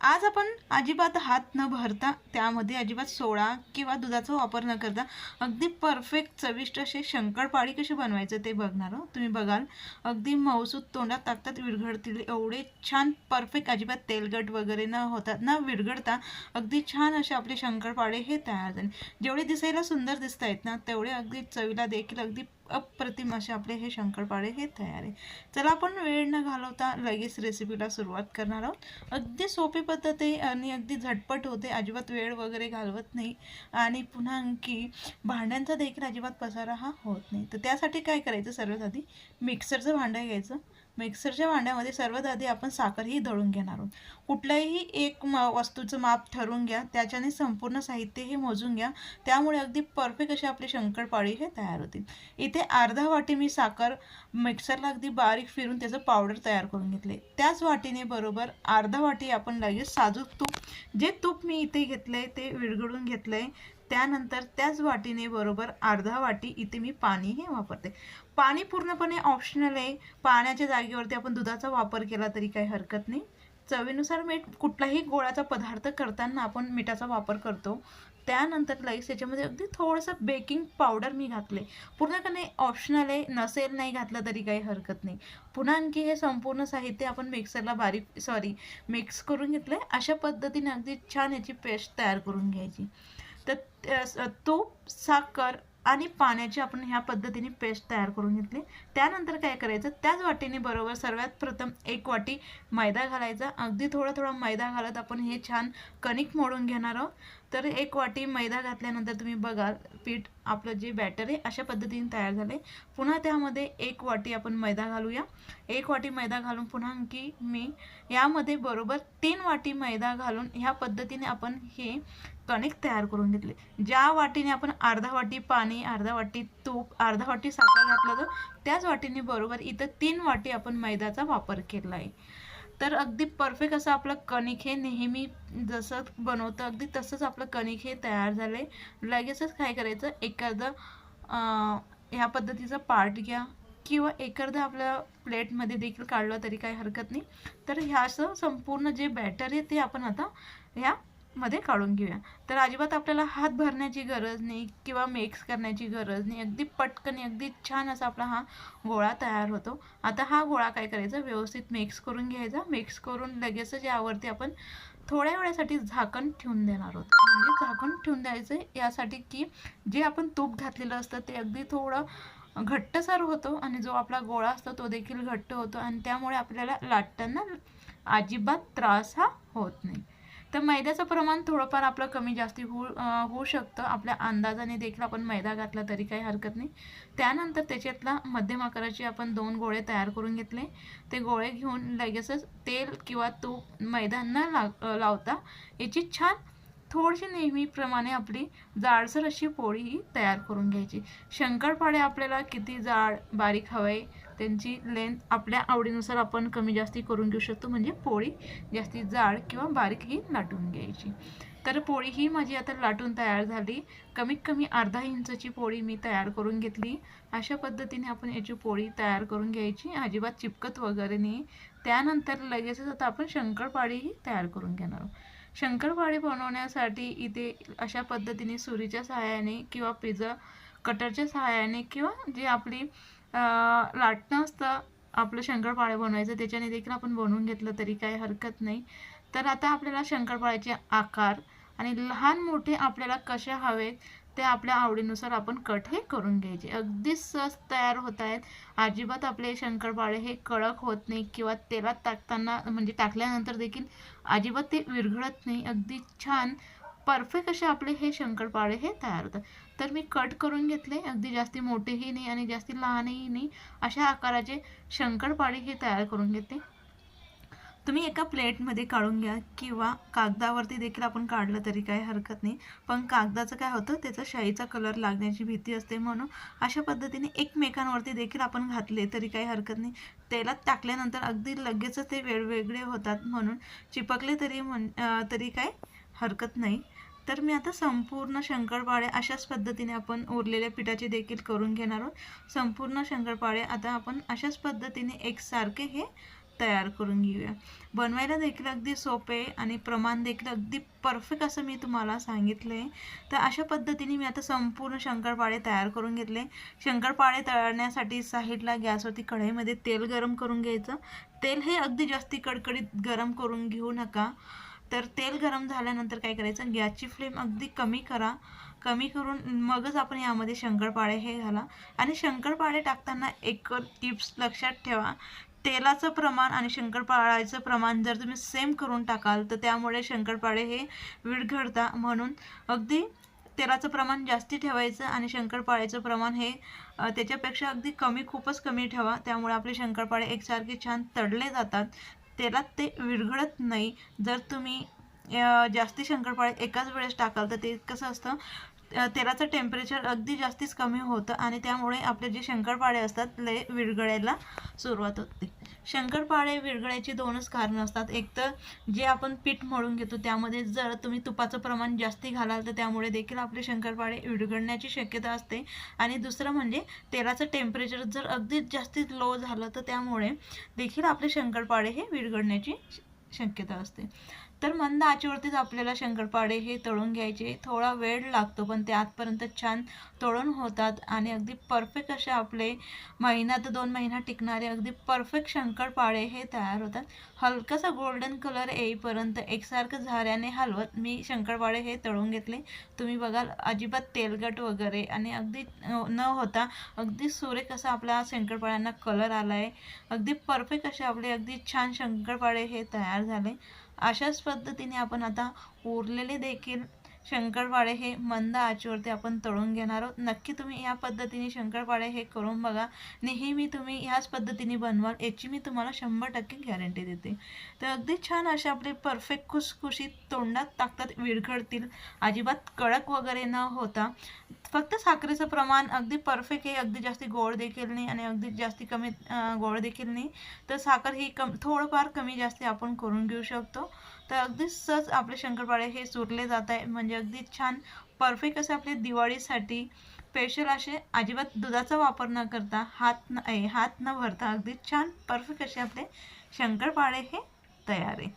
आज आपण अजिबात हात न भरता त्यामध्ये अजिबात सोडा किंवा दुधाचा वापर न करता अगदी परफेक्ट चविष्ट असे शंकरपाळी कसे बनवायचं ते बघणार आहोत तुम्ही बघाल. अगदी मऊसूत तोंडात टाकतात विरघळतील. एवढे छान परफेक्ट अजिबात तेलगट वगैरे न होतात न विरघळता अगदी छान असे आपले शंकरपाळे हे तयार झाले. जेवढे दिसायला सुंदर दिसत आहेत ना तेवढे अगदी चवीला देखील अगदी अप्रतिम असे आपले हे शंकरपाळे हे तयार आहे. चला आपण वेळ न घालवता लगेच रेसिपीला सुरुवात करणार आहोत. अगदी सोपी पद्धत आहे आणि अगदी झटपट होते. अजिबात वेळ वगैरे घालवत नाही. आणि पुन्हा आणखी भांड्यांचा देखील अजिबात पसारा हा होत नाही. तर त्यासाठी काय करायचं? सर्वात आधी मिक्सरचं भांडं घ्यायचं. मिक्सरच्या भांड्यामध्ये सर्वात आधी आपण साखरही दळून घेणार आहोत. कुठल्याही एक म वस्तूचं माप ठरवून घ्या त्याच्याने संपूर्ण साहित्य हे मोजून घ्या त्यामुळे अगदी परफेक्ट अशी आपली शंकरपाळी हे तयार होतील. इथे अर्धा वाटी मी साखर मिक्सरला अगदी बारीक फिरून त्याचं पावडर तयार करून घेतले. त्याच वाटीने बरोबर अर्धा वाटी आपण लगेच साजूक तूप. जे तूप मी इथे घेतलं आहे ते विरघळून आहे त्यानंतर त्याच वाटीने बरोबर अर्धा वाटी इथे मी पाणी हे वापरते. पाणी पूर्णपणे ऑप्शनल आहे. पाण्याच्या जागेवरती आपण दुधाचा वापर केला तरी काही हरकत नाही. चवीनुसार मीठ कुठलाही गोळाचा पदार्थ करताना आपण मिठाचा वापर करतो. त्यानंतर लगेच त्याच्यामध्ये अगदी थोडंसं बेकिंग पावडर मी घातले पूर्णपणे ऑप्शनल आहे. नसेल नाही घातलं तरी काही हरकत नाही. पुन्हा आणखी हे संपूर्ण साहित्य आपण मिक्सरला बारीक सॉरी मिक्स करून घेतलं आहे अशा पद्धतीने अगदी छान याची पेस्ट तयार करून घ्यायची. तर तूप साखर आणि पाण्याची आपण ह्या पद्धतीने पेस्ट तयार करून घेतली. त्यानंतर काय करायचं? त्याच वाटीने बरोबर सर्वात प्रथम एक वाटी मैदा घालायचा. अगदी थोडा थोडा मैदा घालत आपण हे छान कणिक मोडून घेणार आहोत. तर एक वाटी मैदा घातल्यानंतर तुम्ही बघाल पीठ आपलं जे बॅटर आहे अशा पद्धतीने तयार झाले पुन्हा त्यामध्ये एक वाटी आपण मैदा घालूया. एक वाटी मैदा घालून पुन्हा आणखी मी यामध्ये बरोबर तीन वाटी मैदा घालून ह्या पद्धतीने आपण हे कणिक तयार करून घेतले. ज्या वाटीने आपण अर्धा वाटी पाणी अर्धा वाटी तूप अर्धा वाटी साखर घातलं तर त्याच वाटीने बरोबर इथं तीन वाटी आपण मैद्याचा वापर केला आहे तर अगदी परफेक्ट असं आपलं कणिक हे नेहमी जसं बनवतं अगदी तसंच आपलं कणिक हे तयार झालं आहे लगेचच काय करायचं एखादं ह्या पद्धतीचं पार्ट घ्या किंवा एखादं आपल्या प्लेटमध्ये देखील काढलं तरी काही हरकत नाही. तर ह्याचं संपूर्ण जे बॅटर आहे ते आपण आता ह्या मध्ये काढून घेऊया. तर अजिबात आपल्याला हात भरण्याची गरज नाही किंवा मिक्स करण्याची गरज नाही. अगदी पटकन अगदी छान असा आपला हा गोळा तयार होतो. आता हा गोळा काय करायचा? व्यवस्थित मिक्स करून घ्यायचा. मिक्स करून लगेचच यावरती आपण थोड्या वेळासाठी झाकण ठेवून देणार आहोत. म्हणजे झाकण ठेवून द्यायचं यासाठी की जे आपण तूप घातलेलं असतं ते अगदी थोडं घट्टसर होतो आणि जो आपला गोळा असतो तो देखील घट्ट होतो आणि त्यामुळे आपल्याला लाटताना अजिबात त्रास हा होत नाही. तर मैद्याचं प्रमाण थोडंफार आपलं कमी जास्ती होऊ होऊ शकतं. आपल्या अंदाजाने देखील आपण मैदा घातला तरी काही हरकत नाही. त्यानंतर त्याच्यातला मध्यम आकाराचे आपण दोन गोळे तयार करून घेतले. ते गोळे घेऊन लगेचच तेल किंवा तूप मैदा न लावता याची छान थोडीशी नेहमीप्रमाणे आपली जाडसर अशी पोळी ही तयार करून घ्यायची. शंकरपाळे आपल्याला किती जाड बारीक हवे त्यांची लेंथ आपल्या आवडीनुसार आपण कमी जास्ती करून घेऊ शकतो. म्हणजे पोळी जास्ती जाड किंवा बारीक ही लाटून घ्यायची. तर पोळी ही माझी आता लाटून तयार झाली. कमीत कमी अर्धा इंचची पोळी मी तयार करून घेतली. अशा पद्धतीने आपण याची पोळी तयार करून घ्यायची. अजिबात चिपकत वगैरे नाही. त्यानंतर लगेचच आता आपण शंकरपाळीही तयार करून घेणार आहोत. शंकरपाळी बनवण्यासाठी इथे अशा पद्धतीने सुरीच्या सहाय्याने किंवा पिझ्झा कटरच्या सहाय्याने किंवा जे आपली लाटणं असतं. आपलं शंकरपाळे बनवायचं. त्याच्याने देखील आपण बनवून घेतलं तरी काही हरकत नाही. तर आता आपल्याला शंकरपाळ्याचे आकार आणि लहान मोठे आपल्याला कसे हवेत ते आपल्या आवडीनुसार आपण कट हे करून घ्यायचे. अगदी सहज तयार होत आहेत. अजिबात आपले शंकरपाळे हे कडक होत नाही किंवा तेलात टाकताना म्हणजे टाकल्यानंतर देखील अजिबात ते विरघळत नाही. अगदी छान परफेक्ट असे आपले हे शंकरपाळे हे तयार होतात. तर मी कट करून घेतले अगदी जास्ती मोठेही नाही आणि जास्ती लहानही नाही अशा आकाराचे शंकरपाळे हे तयार करून घेते. तुम्ही एका प्लेटमध्ये काढून घ्या किंवा कागदावरती देखील आपण काढलं तरी काही हरकत नाही. पण कागदाचं काय होतं त्याचा शाईचा कलर लागण्याची भीती असते म्हणून अशा पद्धतीने एकमेकांवरती देखील आपण घातले तरी काही हरकत नाही. तेलात टाकल्यानंतर अगदी लगेचच ते वेगवेगळे होतात म्हणून चिपकले तरी म्हण तरी काय हरकत नाही. तर मी आता संपूर्ण शंकरपाळे अशाच पद्धतीने आपण उरलेल्या पिठाचे देखील करून घेणार आहोत. संपूर्ण शंकरपाळे आता आपण अशाच पद्धतीने एकसारखे हे तयार करून घेऊया. बनवायला देखील अगदी सोपे आणि प्रमाण देखील अगदी परफेक्ट असं मी तुम्हाला सांगितलं आहे तर अशा पद्धतीने मी आता संपूर्ण शंकरपाळे तयार करून घेतले. शंकरपाळे तळण्यासाठी साईडला गॅसवरती कढईमध्ये तेल गरम करून घ्यायचं. तेल हे अगदी जास्ती कडकडीत गरम करून घेऊ नका. तर तेल गरम झाल्यानंतर काय करायचं गॅसची फ्लेम अगदी कमी करा. कमी करून मगच आपण यामध्ये शंकरपाळे हे घाला. आणि शंकरपाळे टाकताना एक टिप्स लक्षात ठेवा. तेलाचं प्रमाण आणि शंकरपाळ्याचं प्रमाण जर तुम्ही सेम करून टाकाल तर त्यामुळे शंकरपाळे हे विरघडता म्हणून अगदी तेलाचं प्रमाण जास्ती ठेवायचं आणि शंकरपाळ्याचं प्रमाण हे त्याच्यापेक्षा अगदी कमी खूपच कमी ठेवा. त्यामुळे आपले शंकरपाळे एकसारखे छान तडले जातात. तेलात ते विरघळत नाही. जर तुम्ही जास्ती शंकरपाळे एकाच वेळेस टाकाल तर ते कसं असतं तेलाचं टेम्परेचर अगदी जास्तीच कमी होतं आणि त्यामुळे आपले जे शंकरपाळे असतात लय विरघळायला सुरुवात होते. शंकरपाळे विरघळ्याची दोनच कारणं असतात. एक तर जे आपण पीठ मळून घेतो त्यामध्ये जर तुम्ही तुपाचं प्रमाण जास्ती घालाल तर त्यामुळे देखील आपले शंकरपाळे विरघळण्याची शक्यता असते. आणि दुसरं म्हणजे तेलाचं टेम्परेचर जर अगदीच जास्तीत लो झालं तर त्यामुळे देखील आपले शंकरपाळे हे विरघळण्याची शक्यता असते. तर मंद आचेवरतीच आपल्याला शंकरपाळे हे तळून घ्यायचे. थोडा वेळ लागतो पण ते आतपर्यंत छान तळून होतात आणि अगदी परफेक्ट असे आपले महिना ते दोन महिना टिकणारे अगदी परफेक्ट शंकरपाळे हे तयार होतात. हलकासा गोल्डन कलर येईपर्यंत एकसारखं झाऱ्याने हलवत मी शंकरपाळे हे तळून घेतले. तुम्ही बघाल अजिबात तेलकट वगैरे आणि अगदी न होता अगदी सुरेख असा आपल्या शंकरपाळ्यांना कलर आला आहे अगदी परफेक्ट असे आपले अगदी छान शंकरपाळे हे तयार झाले. अशाच पद्धतीने आपण आता उरलेले देखील शंकरपाळे हे मंद आचेवरती आपण तळून घेणार आहोत. नक्की तुम्ही या पद्धतीने शंकरपाळे हे करून बघा. नेहमी तुम्ही ह्याच पद्धतीने बनवाल याची मी तुम्हाला शंभर टक्के गॅरंटी देते. तर अगदी छान असे आपले परफेक्ट खुसखुशीत तोंडात टाकतात विरघळतील. अजिबात कडक वगैरे न होता. फक्त साखरेचं प्रमाण अगदी परफेक्ट आहे. अगदी जास्ती गोड देखील नाही आणि अगदी जास्ती कमी गोड देखील नाही. तर साखर ही कम थोडंफार कमी जास्ती आपण करून घेऊ शकतो. तर अगदी सहज आपले शंकरपाळे हे चुरले जात आहे. म्हणजे अगदी छान परफेक्ट असे आपले दिवाळीसाठी स्पेशल असे अजिबात दुधाचा वापर न करता हात न हात न भरता अगदी छान परफेक्ट असे आपले शंकरपाळे हे तयार आहे.